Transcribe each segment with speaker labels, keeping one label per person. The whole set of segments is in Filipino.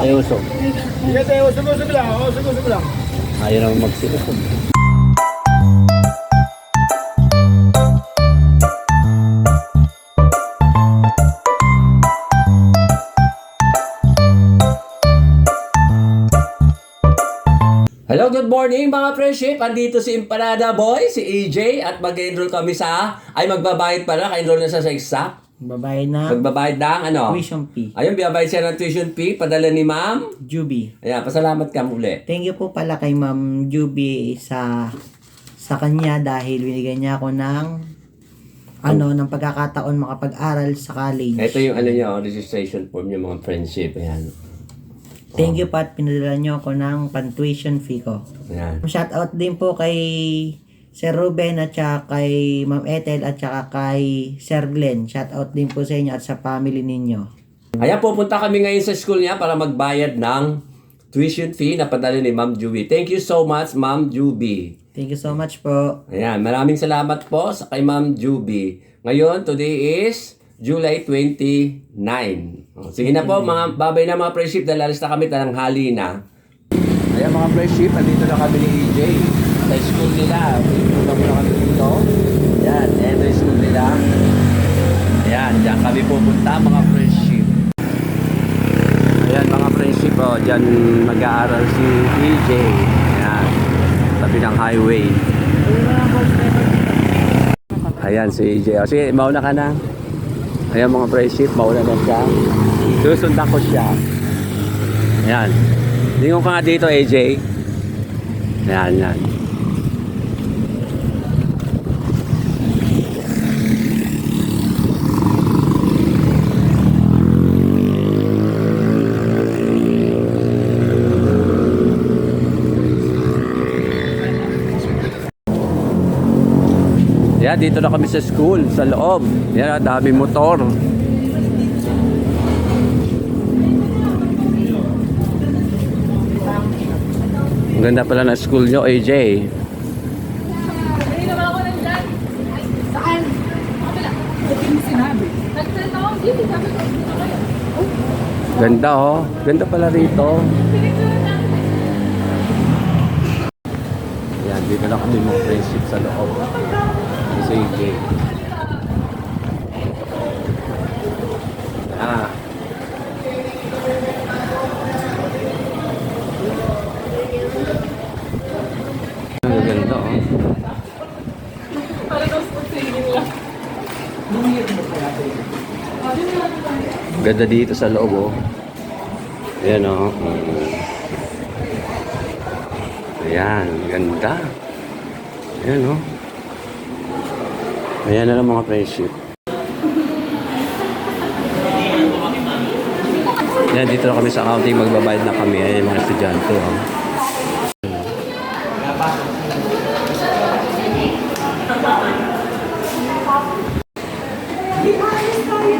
Speaker 1: Ay, usok.
Speaker 2: Sige, tayo. Usog-usog lang. oh, Usog-usog lang.
Speaker 1: Ayaw naman magsilusog. Hello, good morning mga friendship. Andito si Empanada Boy, si EJ at mag-enroll kami sa ay magbabayad pala, ka-enroll na siya sa exact.
Speaker 3: Babae na
Speaker 1: Magbabayad ng ano?
Speaker 3: tuition fee.
Speaker 1: Ayun, biyabayad siya ng tuition fee, padala ni ma'am.
Speaker 3: Juby.
Speaker 1: Ayan, pasalamat ka muli.
Speaker 3: Thank you po pala kay Ma'am Juby sa sa kanya dahil binigyan niya ako ng ano ng pagkakataon makapag-aral sa college.
Speaker 1: Ito yung ano niya, oh, registration form niya mga friendship. Ayan.
Speaker 3: Thank you po at pinadala niyo ako ng pan-tuition fee ko.
Speaker 1: Ayan.
Speaker 3: Shout out din po kay Sir Ruben at saka kay Ma'am Ethel at saka kay Sir Glenn. Shout out din po sa inyo at sa family ninyo.
Speaker 1: Ayan, pupunta kami ngayon sa school niya para magbayad ng tuition fee na padala ni Ma'am Juby. Thank you so much, Ma'am Juby.
Speaker 3: Thank you so much po.
Speaker 1: Ayan, maraming salamat po sa kay Ma'am Juby. Ngayon, today is July 29. O, Sige na po, mga babay na mga friendship dahil alis na kami tananghali na. Ayan mga friendship, andito na kami ni EJ sa school nila. Pupunta muna kami dito. Ayan, ito yung school nila. Ayan, dyan kami pupunta mga friendship. Ayan mga friendship, oh, dyan mag-aaral si EJ. Ayan, tabi ng highway. Ayan si EJ. O, sige, mauna ka na. Ayan mga friendship, mauna na siya. Susundan ko siya. Ayan. Lingon ka nga dito, AJ. Ayan, yan. Dito na kami sa school, sa loob. Yan, daming motor. Ang ganda pala ng school nyo, AJ.
Speaker 4: Saan?
Speaker 1: Ganda oh. Ganda pala rito. Yan, dito na kami mga friendship sa loob. Ito si AJ. Ah. Ang oh. Ganda dito sa loob oh. Ayan oh. Ayan, ganda. Ayan oh. Ayan na lang mga friendship. Ayan, dito na kami sa accounting. Magbabayad na kami. Ayan mga estudyante oh.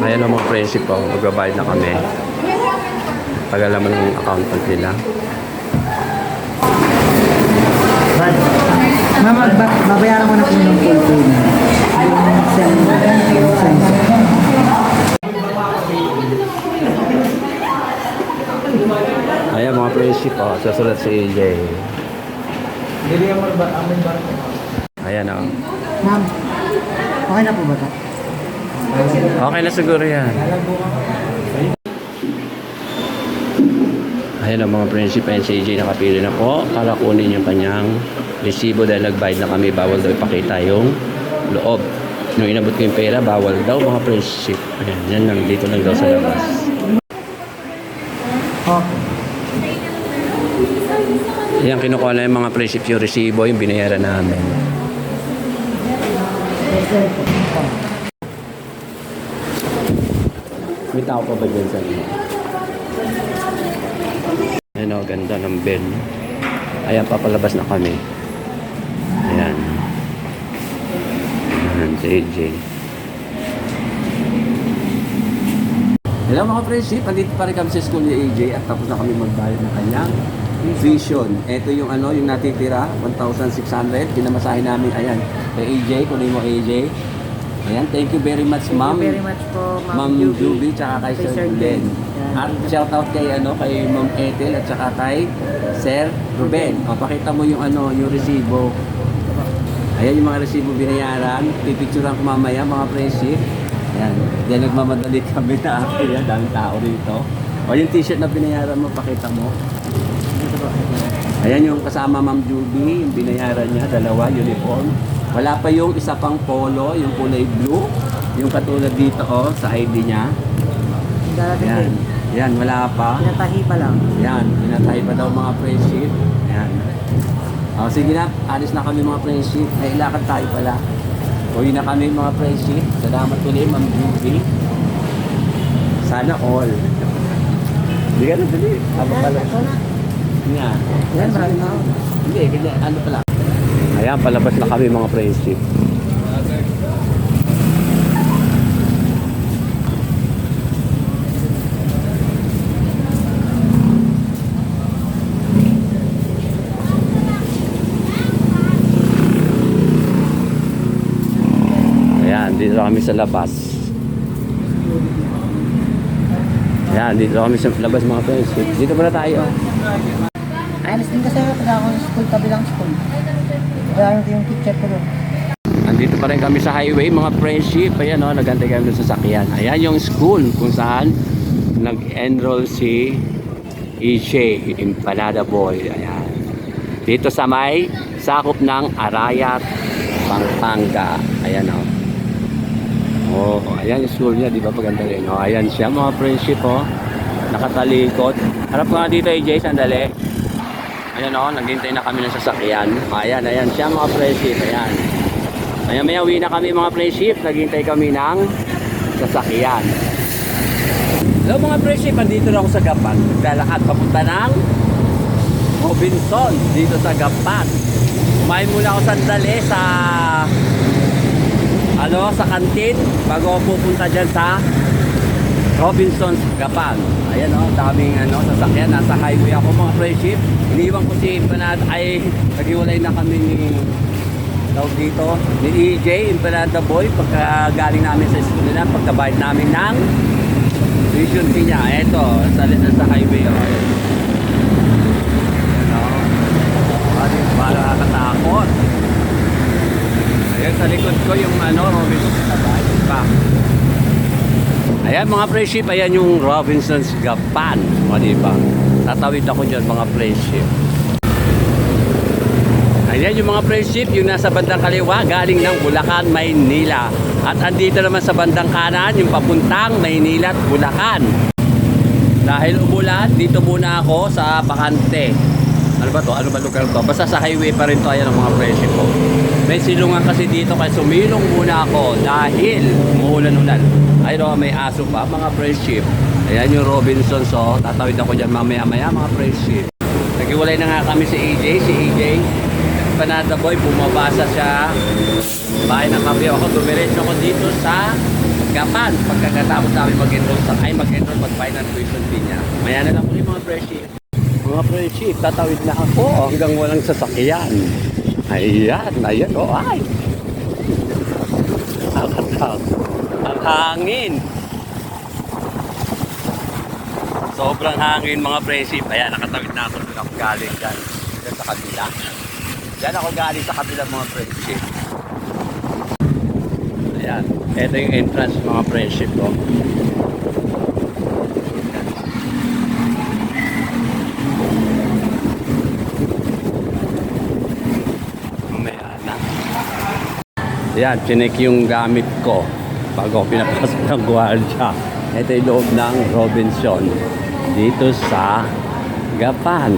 Speaker 1: Ayan ang mga friendship ko. Magbabayad na kami. Pag-alaman ng accountant nila.
Speaker 3: Mama, ba babayaran ko na po ng.
Speaker 1: Ayan mga friendship oh. Susulat si AJ. Ayan oh.
Speaker 3: Ma'am, okay na po ba ito?
Speaker 1: Okay na siguro yan. Ayan ang mga friendship. Ayan si AJ nakapili na po. Para kunin yung kanyang resibo dahil nagbayad na kami. Bawal daw ipakita yung loob. Nung inabot ko yung pera, bawal daw mga friendship. Ayan, yan lang. Dito lang daw sa labas.
Speaker 3: Okay.
Speaker 1: Ayan, kinukuha na yung mga friendship yung resibo, yung binayaran namin. May tao pa ba dyan sa inyo? Ayan o, ganda ng bed. Ayan, papalabas na kami. Ayan. Ayan, si AJ. Hello mga friendship, andito pa rin kami sa school ni AJ at tapos na kami magbayad ng kanyang vision. Ito yung ano, yung natitira, 1,600. Pinamasahin namin, ayan, kay AJ, kunin mo AJ. Ayan, thank you very much, ma'am.
Speaker 3: Thank you very much po,
Speaker 1: Ma'am
Speaker 3: Ma'am
Speaker 1: Juby, tsaka kay Sir.
Speaker 3: Yan.
Speaker 1: At shout out kay ano kay Ma'am Ethel at saka kay Sir Ruben. O pakita mo yung ano, yung resibo. Ayan yung mga resibo binayaran. Pipicturean ko mamaya mga friendship. Ayan. Diyan nagmamadali kami na Ayan, daming tao dito. O yung t-shirt na binayaran mo, pakita mo. Ayan yung kasama Ma'am Juby, yung binayaran niya, dalawa, uniform. Wala pa yung isa pang polo, yung kulay blue. Yung katulad dito, oh, sa ID niya. Ayan. Ayan, wala pa.
Speaker 3: Pinatahi pa lang.
Speaker 1: Ayan, pinatay pa daw mga friendship. Ayan. O, sige na, alis na kami mga friendship. May ilakad tayo pala. Uwi na kami mga friendship. Salamat ulit, Ma'am Juby. Sana all. Hindi ka na, dali. Habang pala. Nga.
Speaker 3: Yan, marami na.
Speaker 1: Hindi, ganyan. Ano pala? Ayan, palabas na kami mga friendship. Ayan, dito kami sa labas. Ayan, dito kami sa labas mga friendship. Dito muna tayo.
Speaker 3: Ayos din kasi pag ako sa school, kabilang school. Kaya yung teacher ko doon.
Speaker 1: Andito pa rin kami sa highway, mga friendship. Ayan o, nagantay kami sa sakyan. Ayan yung school kung saan nag-enroll si EJ, Empanada Boy. Ayan. Dito sa may sakop ng Arayat, Pampanga. Ayan o. Oh, ayan yung school niya, di ba paganda rin? Oh, ayan siya mga friendship oh. Nakatalikod. Harap nga dito EJ, sandali. Ayan o, naghintay na kami ng sasakyan. Ayan, ayan siya mga friendship. Ayan. Maya maya uwi na kami mga friendship. Naghintay kami ng sasakyan. Hello mga friendship, andito na ako sa Gapan. Naglalakad papunta ng Robinson dito sa Gapan. Kumain muna ako sandali sa ano sa kantin bago pupunta dyan sa Robinson's Gapan. Ayan o, daming ano, sasakyan. Nasa highway ako mga friendship. Iniwan ko si Impanada, ay naghiwalay na kami ni tawag dito, ni EJ, Impanada Boy, pagka galing namin sa school nila, pagkabayad namin ng tuition fee niya. Eto, sa, sa highway o. Ayan. Ayan o. Ayan, parang nakakatakot. Ayan, sa likod ko yung ano, Robinson's Gapan. Pa. Ayan mga friendship, ayan yung Robinson's Gapan. O? Tatawid ako dyan mga friendship. Ayan yung mga friendship, yung nasa bandang kaliwa, galing ng Bulacan, Maynila. At andito naman sa bandang kanan, yung papuntang Maynila at Bulacan. Dahil umulan, dito muna ako sa Bakante. Ano ba to? Ano ba lugar to? Basta sa highway pa rin to. Ayan ang mga friendship ko. May silungan kasi dito kaya sumilong muna ako dahil umuulan-ulan. Ayun o, may aso pa mga friendship. Ayan yung Robinson so tatawid ako dyan mamaya-maya mga friendship. Naghiwalay na nga kami si EJ. Si EJ, Panada Boy, bumabasa siya. Bahay ng kape ako. Dumiretso ako dito sa Gapan. Pagkakatapos namin mag-enroll sa ay mag-enroll ng tuition fee niya. Maya na lang ulit mga friendship. Mga friendship, tatawid na ako hanggang walang sasakyan. Ayan, ayan, oh, ay. Nakakatakot. Ang hangin. Sobrang hangin mga friendship. Ayan, nakatawid na ako doon ako galing dyan. Dyan sa kabila. Dyan ako galing sa kabila mga friendship. Ayan. Ito yung entrance mga friendship ko. Mamaya na. Ayan, chinek yung gamit ko bago pinapasok ng gwardiya. Ito yung loob ng Robinson dito sa Gapan.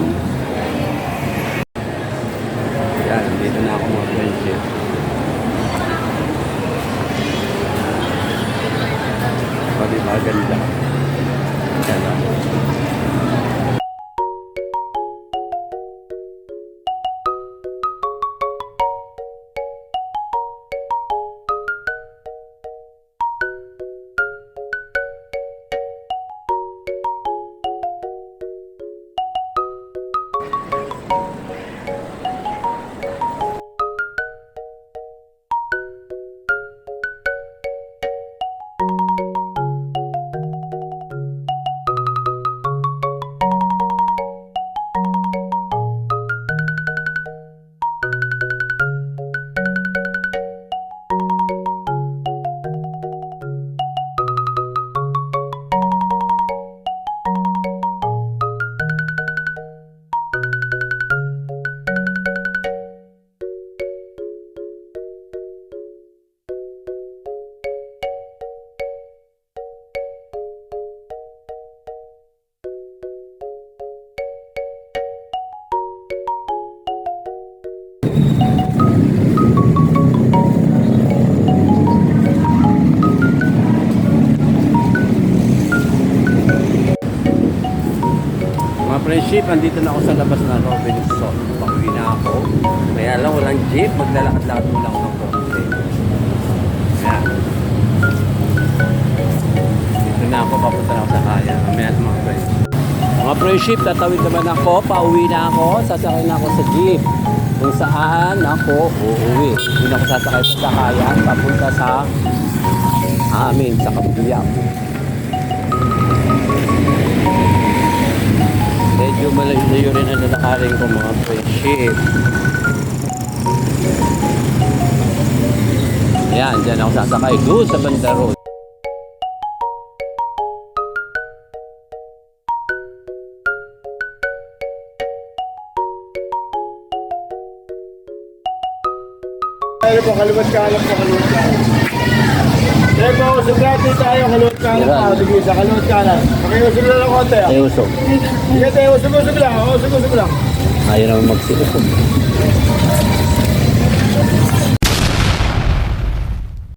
Speaker 1: Friendship, andito na ako sa labas na Robinson. Pauwi na ako. Kaya lang, walang jeep. Maglalakad-lakad mo lang ng konti. Ayan. Dito na ako, papunta na ako sa kaya. Mamaya at mga friends. Mga friendship, tatawid naman ako. Pauwi na ako. Sasakay na ako sa jeep. Kung saan ako uuwi. Hindi na ako sasakay sa sakayan. Papunta sa amin, sa Kabuyang. Medyo malayo rin ang lalakarin ko mga friendship. Ayan, dyan ako sasakay doon sa Banda Road.
Speaker 2: Tayo po, kaliwat kanan po, kaliwat Kaya po, subrati tayo, kaliwat kanan
Speaker 1: Yan.
Speaker 2: po. Sige, sa kaliwat kanan. Pakiusog lang ng konti. ah.
Speaker 1: Ay, usok.
Speaker 2: Sige, tayo, usog-usog lang. Usog-usog lang.
Speaker 1: Ayaw naman magsiusok.